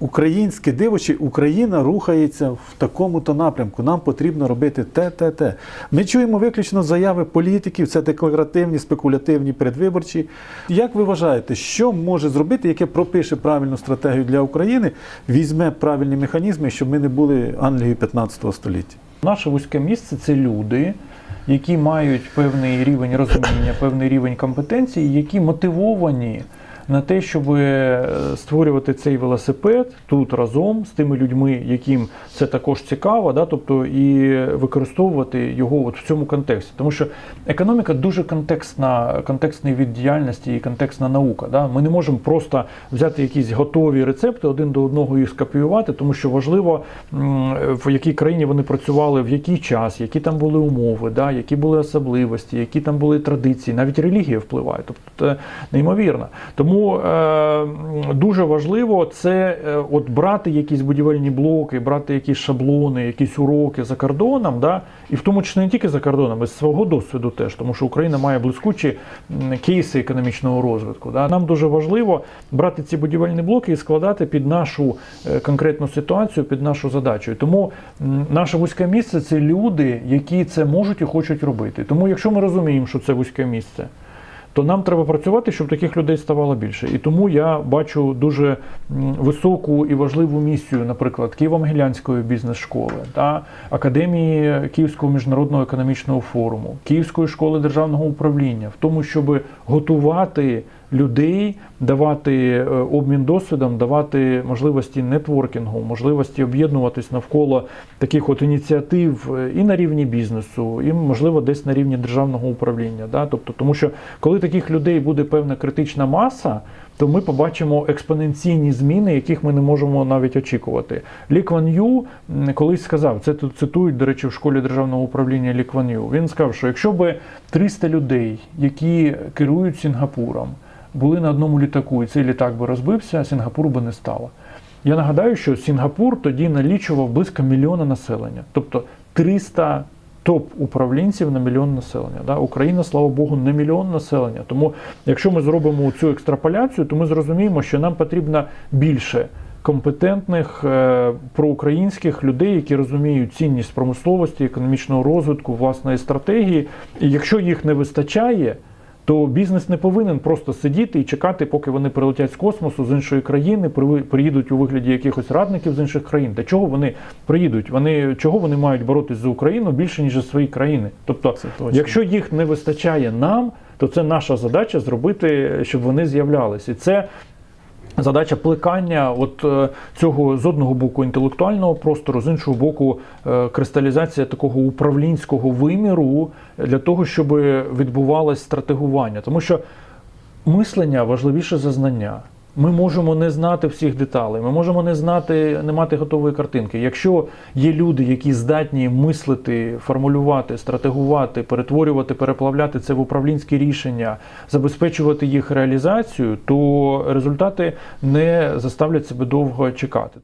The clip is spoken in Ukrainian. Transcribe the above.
українське диво, чи Україна рухається в такому-то напрямку. Нам потрібно робити те, те, те. Ми чуємо виключно заяви політиків, це декларативні, спекулятивні, передвиборчі. Як ви вважаєте, що може зробити, яке пропише правильну стратегію для України, візьме правильні механізми, щоб ми не були Англією 15 століття? Наше вузьке місце це люди, які мають певний рівень розуміння, певний рівень компетенції, які мотивовані на те, щоб е, створювати цей велосипед тут разом з тими людьми, яким це також цікаво, да, тобто і використовувати його от в цьому контексті. Тому що економіка дуже контекстна, контекстний від діяльності і контекстна наука. Да. Ми не можемо просто взяти якісь готові рецепти, один до одного їх скопіювати, тому що важливо, в якій країні вони працювали, в який час, які там були умови, да, які були особливості, які там були традиції, навіть релігія впливає. Тобто це неймовірно. Тому е, дуже важливо це е, от брати якісь будівельні блоки, брати якісь шаблони, якісь уроки за кордоном, да, і в тому числі не тільки за кордоном, і з свого досвіду теж, тому що Україна має блискучі кейси економічного розвитку. Да. Нам дуже важливо брати ці будівельні блоки і складати під нашу е, конкретну ситуацію, під нашу задачу. І Тому наше вузьке місце це люди, які це можуть і хочуть робити. Тому, якщо ми розуміємо, що це вузьке місце. То нам треба працювати, щоб таких людей ставало більше. І тому я бачу дуже високу і важливу місію, наприклад, Києво-Могилянської бізнес-школи та Академії Київського міжнародного економічного форуму, Київської школи державного управління, в тому, щоб готувати людей, давати е, обмін досвідом, давати можливості нетворкінгу, можливості об'єднуватись навколо таких от ініціатив е, і на рівні бізнесу, і можливо десь на рівні державного управління. Да? Тобто, тому що коли таких людей буде певна критична маса, то ми побачимо експоненційні зміни, яких ми не можемо навіть очікувати. Лі Кван Ю колись сказав, це тут цитують, до речі, в школі державного управління Лі Кван Ю. Він сказав, що якщо би 300 людей, які керують Сінгапуром, були на одному літаку, і цей літак би розбився, Сінгапуру би не стало. Я нагадаю, що Сінгапур тоді налічував близько мільйона населення, тобто 300 топ-управлінців на мільйон населення. Да? Україна, слава Богу, не мільйон населення. Тому, якщо ми зробимо цю екстраполяцію, то ми зрозуміємо, що нам потрібно більше компетентних е, проукраїнських людей, які розуміють цінність промисловості, економічного розвитку, власної стратегії. І якщо їх не вистачає, то бізнес не повинен просто сидіти і чекати, поки вони прилетять з космосу з іншої країни, приїдуть у вигляді якихось радників з інших країн. Для чого вони приїдуть? Вони чого вони мають боротись за Україну більше ніж за свої країни? Тобто, Це точно. якщо їх не вистачає нам, то це наша задача зробити, щоб вони з'являлися. І це Задача плекання от е, цього з одного боку інтелектуального простору, з іншого боку, е, кристалізація такого управлінського виміру для того, щоб відбувалось стратегування. Тому що мислення важливіше за знання. Ми можемо не знати всіх деталей, ми можемо не знати, не мати готової картинки. Якщо є люди, які здатні мислити, формулювати, стратегувати, перетворювати, переплавляти це в управлінські рішення, забезпечувати їх реалізацію, то результати не заставлять себе довго чекати.